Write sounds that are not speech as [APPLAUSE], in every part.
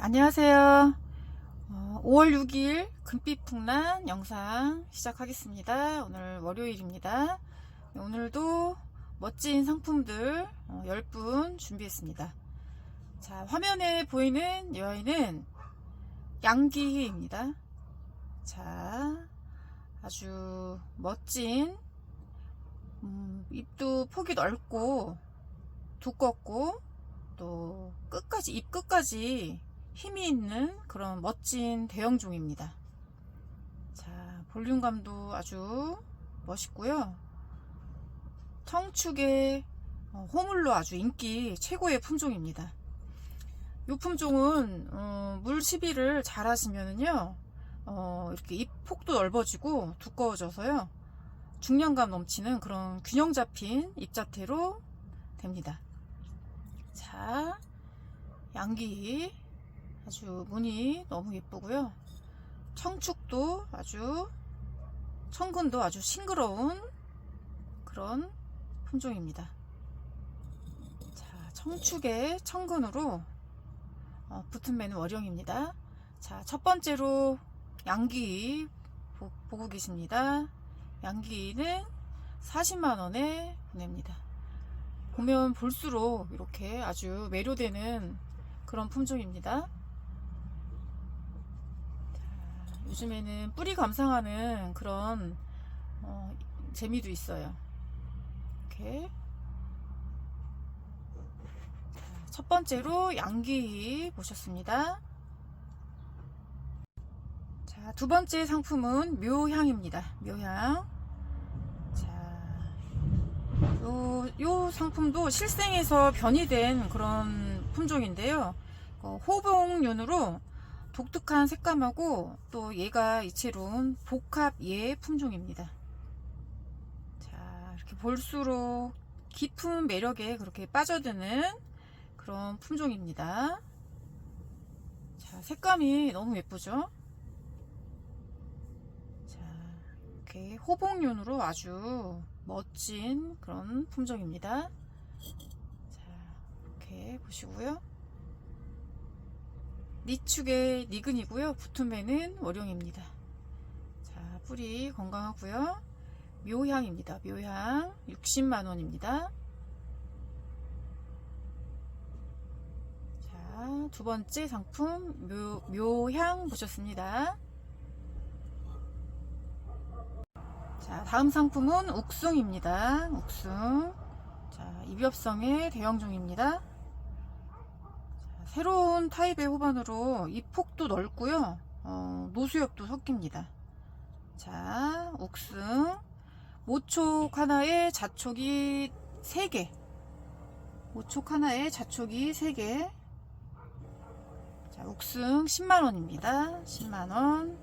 안녕하세요. 어, 5월 6일 금빛 풍란 영상 시작하겠습니다. 오늘 월요일입니다. 네, 오늘도 멋진 상품들 어, 10분 준비했습니다. 자, 화면에 보이는 여인은 양기희입니다. 자, 아주 멋진 음, 입도 폭이 넓고 두껍고 또 끝까지 입 끝까지 힘이 있는 그런 멋진 대형종입니다. 자, 볼륨감도 아주 멋있고요. 청축의 어, 호물로 아주 인기 최고의 품종입니다. 이 품종은 어, 물 시비를 잘 하시면은요, 어, 이렇게 잎 폭도 넓어지고 두꺼워져서요, 중량감 넘치는 그런 균형 잡힌 잎자태로 됩니다. 자, 양기 아주 무늬 너무 예쁘고요. 청축도 아주 청근도 아주 싱그러운 그런 품종입니다. 자, 청축의 청근으로 어, 붙은 매는 월령입니다. 자, 첫 번째로 양기 보, 보고 계십니다. 양기는 40만 원에 보냅니다. 보면 볼수록 이렇게 아주 매료되는 그런 품종입니다. 자, 요즘에는 뿌리 감상하는 그런 어, 재미도 있어요. 이렇게 자, 첫 번째로 양귀 보셨습니다. 자, 두 번째 상품은 묘향입니다. 묘향. 자, 요, 요 상품도 실생에서 변이된 그런 품종인데요. 어, 호봉륜으로 독특한 색감하고 또 얘가 이채로운 복합 예 품종입니다. 자, 이렇게 볼수록 깊은 매력에 그렇게 빠져드는 그런 품종입니다. 자, 색감이 너무 예쁘죠? 자, 이렇게 호봉륜으로 아주 멋진 그런 품종입니다. 자, 이렇게 보시고요. 니축의 니근이고요. 붙은 매는 월용입니다. 자, 뿌리 건강하고요. 묘향입니다. 묘향 60만 원입니다. 자, 두 번째 상품 묘, 묘향 보셨습니다. 자, 다음 상품은 옥숭입니다. 옥숭. 자, 입엽성의 대형종입니다. 자, 새로운 타입의 호반으로 잎 폭도 넓고요. 어, 노수엽도 섞입니다. 자, 옥숭. 모촉 하나에 자촉이 3개. 모촉 하나에 자촉이 3개. 자, 옥숭 10만원입니다. 10만원.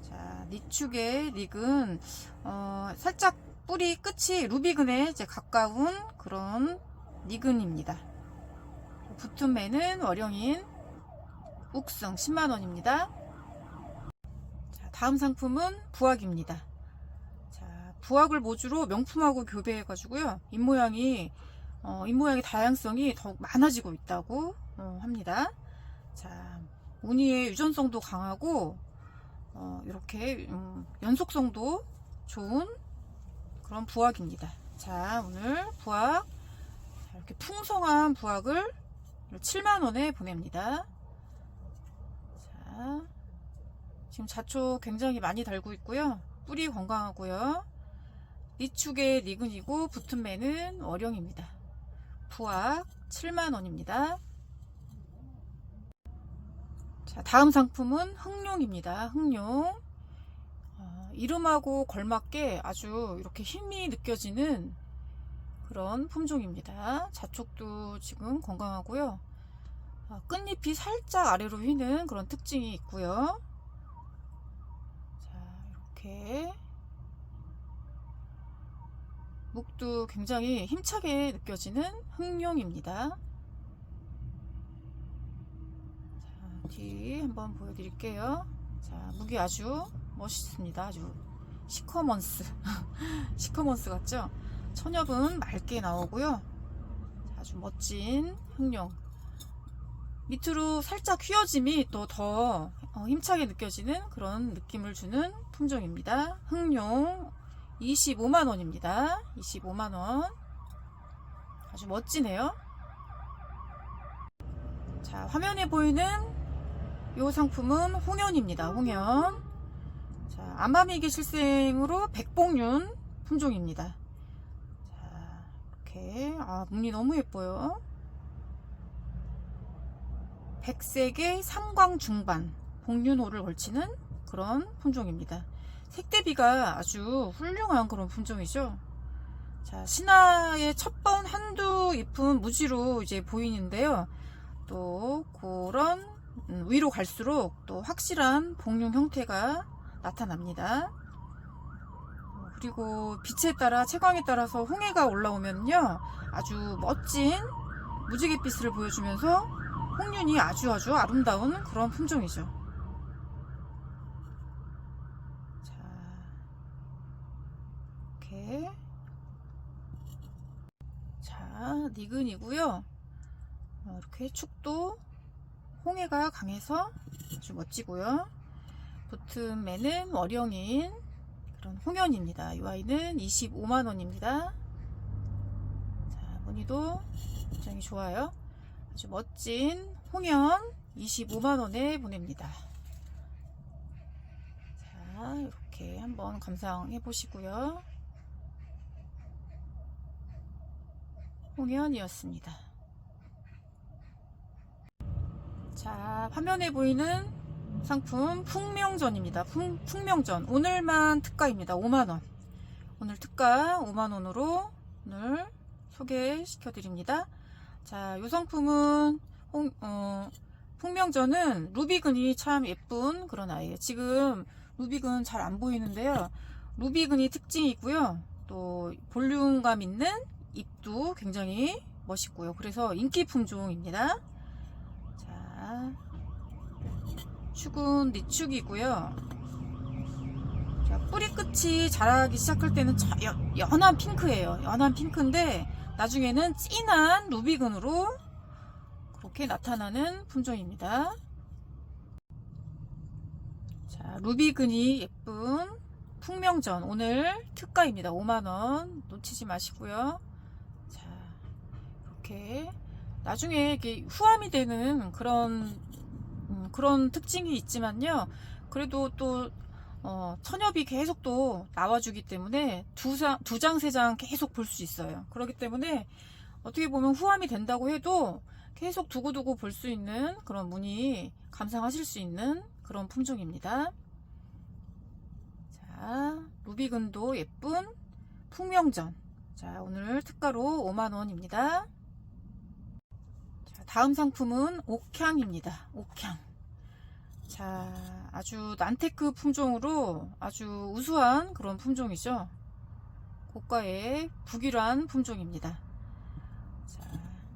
자, 니축의 닉은 어, 살짝 뿌리 끝이 루비근에 이제 가까운 그런 니근입니다. 붙은 매는 월영인 욱승 10만원입니다. 자, 다음 상품은 부학입니다. 자, 부학을 모주로 명품하고 교배해가지고요. 입모양이, 어, 입모양의 다양성이 더욱 많아지고 있다고 어, 합니다. 자, 무늬의 유전성도 강하고, 어, 이렇게 음, 연속성도 좋은 그런 부학입니다. 자, 오늘 부학 자, 이렇게 풍성한 부학을 7만 원에 보냅니다. 자, 지금 자초 굉장히 많이 달고 있고요. 뿌리 건강하고요. 니축의 니근이고 붙은 매는 월령입니다. 부학 7만 원입니다. 자, 다음 상품은 흑룡입니다. 흑룡. 어, 이름하고 걸맞게 아주 이렇게 힘이 느껴지는 그런 품종입니다. 자촉도 지금 건강하고요. 어, 끝잎이 살짝 아래로 휘는 그런 특징이 있고요. 자, 이렇게 목도 굉장히 힘차게 느껴지는 흑룡입니다. 자, 뒤 한번 보여드릴게요. 자, 무기 아주 멋있습니다. 아주 시커먼스. [LAUGHS] 시커먼스 같죠? 천엽은 맑게 나오고요. 자, 아주 멋진 흑룡. 밑으로 살짝 휘어짐이 또 더 힘차게 느껴지는 그런 느낌을 주는 품종입니다. 흑룡 25만원입니다. 25만원. 아주 멋지네요. 자, 화면에 보이는 이 상품은 홍연입니다. 홍연. 자, 암마미기 실생으로 백봉륜 품종입니다. 자, 이렇게 아, 무늬 너무 예뻐요. 백색의 삼광 중반 복륜호를 걸치는 그런 품종입니다. 색대비가 아주 훌륭한 그런 품종이죠. 자, 신화의 첫 번 한두 잎은 무지로 이제 보이는데요. 또 그런 음, 위로 갈수록 또 확실한 복륜 형태가 나타납니다. 그리고 빛에 따라 채광에 따라서 홍해가 올라오면요 아주 멋진 무지갯빛을 보여주면서 홍륜이 아주 아주 아름다운 그런 품종이죠. 자, 이렇게 자 니근이고요. 어, 이렇게 축도 홍해가 강해서 아주 멋지고요. 보틈에는 월영인 그런 홍연입니다. 이 아이는 25만원입니다. 자, 무늬도 굉장히 좋아요. 아주 멋진 홍연 25만원에 보냅니다. 자, 이렇게 한번 감상해 보시고요. 홍연이었습니다. 자, 화면에 보이는 상품 풍명전입니다. 풍, 풍명전. 오늘만 특가입니다. 5만원. 오늘 특가 5만원으로 오늘 소개시켜 드립니다. 자, 이 상품은 홍, 어, 풍명전은 루비근이 참 예쁜 그런 아이예요. 지금 루비근 잘 안 보이는데요. 루비근이 특징이 있고요. 또 볼륨감 있는 잎도 굉장히 멋있고요. 그래서 인기 품종입니다. 자, 축은 니축이고요. 자, 뿌리 끝이 자라기 시작할 때는 저, 여, 연한 핑크예요. 연한 핑크인데 나중에는 진한 루비근으로 그렇게 나타나는 품종입니다. 자, 루비근이 예쁜 풍명전 오늘 특가입니다. 5만원 놓치지 마시고요. 자, 이렇게 나중에 이게 후암이 되는 그런 음, 그런 특징이 있지만요. 그래도 또 어, 천엽이 계속 또 나와주기 때문에 두 장, 두 장, 세 장 계속 볼 수 있어요. 그렇기 때문에 어떻게 보면 후암이 된다고 해도 계속 두고두고 볼 수 있는 그런 무늬 감상하실 수 있는 그런 품종입니다. 자, 루비근도 예쁜 풍명전. 자, 오늘 특가로 5만원입니다. 자, 다음 상품은 옥향입니다. 옥향. 자, 아주 난테크 품종으로 아주 우수한 그런 품종이죠. 고가의 북일환 품종입니다. 자,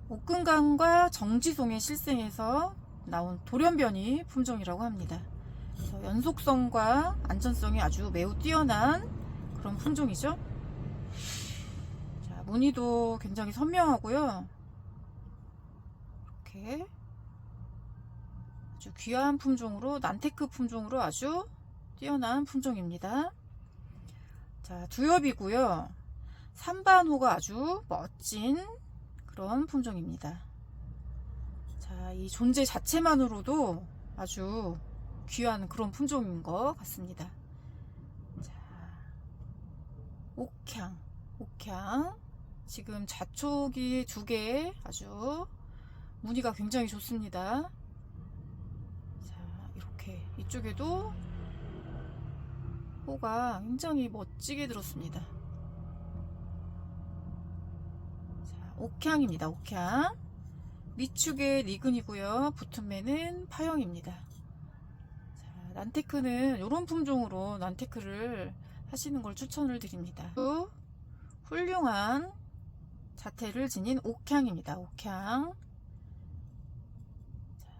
옥근강과 정지송의 실생에서 나온 돌연변이 품종이라고 합니다. 그래서 연속성과 안전성이 아주 매우 뛰어난 그런 품종이죠. 자, 무늬도 굉장히 선명하고요. 이렇게 아주 귀한 품종으로 난테크 품종으로 아주 뛰어난 품종입니다. 자, 두엽이고요. 삼반호가 아주 멋진 그런 품종입니다. 자, 이 존재 자체만으로도 아주 귀한 그런 품종인 것 같습니다. 자, 옥향, 옥향. 지금 자촉이 두 개 아주 무늬가 굉장히 좋습니다. 자, 이렇게 이쪽에도 호가 굉장히 멋지게 들었습니다. 자, 옥향입니다. 옥향. 밑축의 리근이고요. 붙은매는 파형입니다. 자, 난테크는 이런 품종으로 난테크를 하시는 걸 추천을 드립니다. 또 훌륭한 자태를 지닌 옥향입니다. 옥향.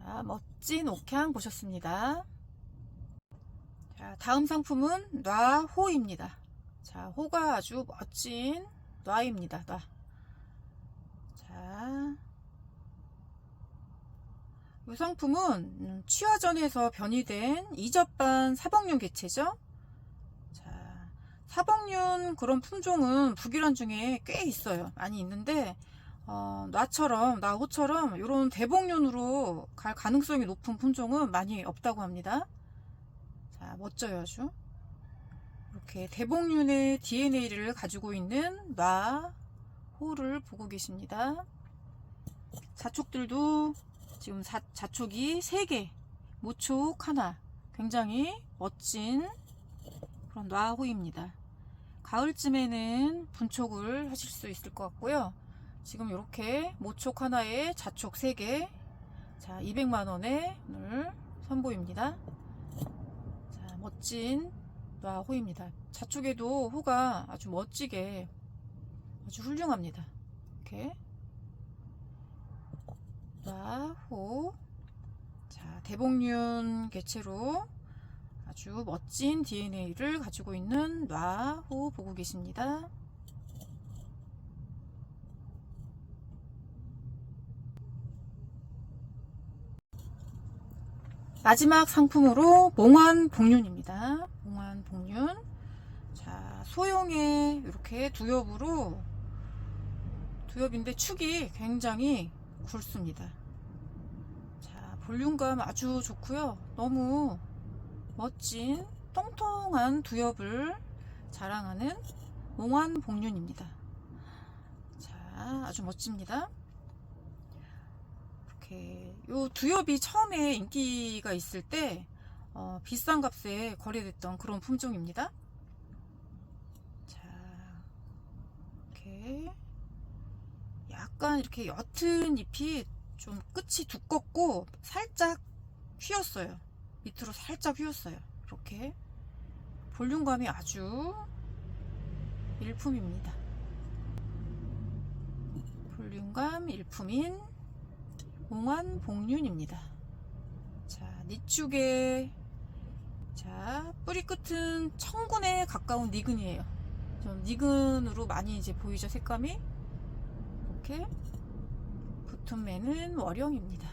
자, 멋진 옥향 보셨습니다. 자, 다음 상품은 놔호입니다. 자, 호가 아주 멋진 놔입니다. 놔. 자, 이 상품은 음, 취화전에서 변이된 이접반 사복륜 개체죠. 자, 사복륜 그런 품종은 북이란 중에 꽤 있어요. 많이 있는데 어, 나처럼 나호처럼 이런 대복륜으로 갈 가능성이 높은 품종은 많이 없다고 합니다. 자, 멋져요 아주. 이렇게 대복륜의 DNA를 가지고 있는 나 호를 보고 계십니다. 자촉들도 지금 자, 자촉이 3개, 모촉 하나. 굉장히 멋진 그런 놔호입니다. 가을쯤에는 분촉을 하실 수 있을 것 같고요. 지금 이렇게 모촉 하나에 자촉 3개. 자, 200만원에 오늘 선보입니다. 자, 멋진 놔호입니다. 자촉에도 호가 아주 멋지게 아주 훌륭합니다. 이렇게. 놔호. 자, 대복륜 개체로 아주 멋진 DNA를 가지고 있는 놔호 보고 계십니다. 마지막 상품으로 몽환 복륜입니다. 몽환 복륜. 자, 소형의 이렇게 두엽으로 두엽인데 축이 굉장히 굵습니다. 자, 볼륨감 아주 좋고요. 너무 멋진 통통한 두엽을 자랑하는 몽환 복륜입니다. 자, 아주 멋집니다. 이렇게 요 두엽이 처음에 인기가 있을 때 어, 비싼 값에 거래됐던 그런 품종입니다. 자, 이렇게 약간 이렇게 옅은 잎이 좀 끝이 두껍고 살짝 휘었어요. 밑으로 살짝 휘었어요. 이렇게 볼륨감이 아주 일품입니다. 볼륨감 일품인 몽환 복륜입니다. 자, 니축의 자, 뿌리 끝은 청군에 가까운 니근이에요. 좀 니근으로 많이 이제 보이죠, 색감이? 이렇게 붙은 매는 월형입니다.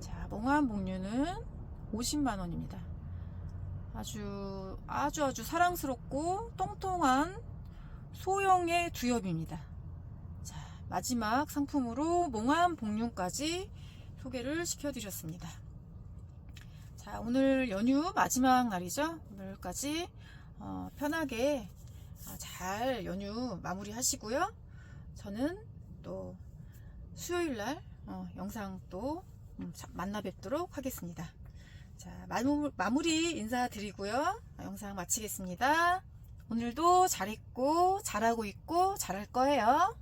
자, 몽환 복류는 50만 원입니다. 아주, 아주 아주 사랑스럽고 똥통한 소형의 두엽입니다. 자, 마지막 상품으로 몽환 복륜까지 소개를 시켜드렸습니다. 자, 오늘 연휴 마지막 날이죠. 오늘까지 어, 편하게 아, 잘 연휴 마무리 하시고요. 저는 또 수요일 날 어, 영상 또 음, 자- 만나 뵙도록 하겠습니다. 자, 마무, 마무리 인사드리고요. 어, 영상 마치겠습니다. 오늘도 잘했고, 잘하고 있고, 잘할 거예요.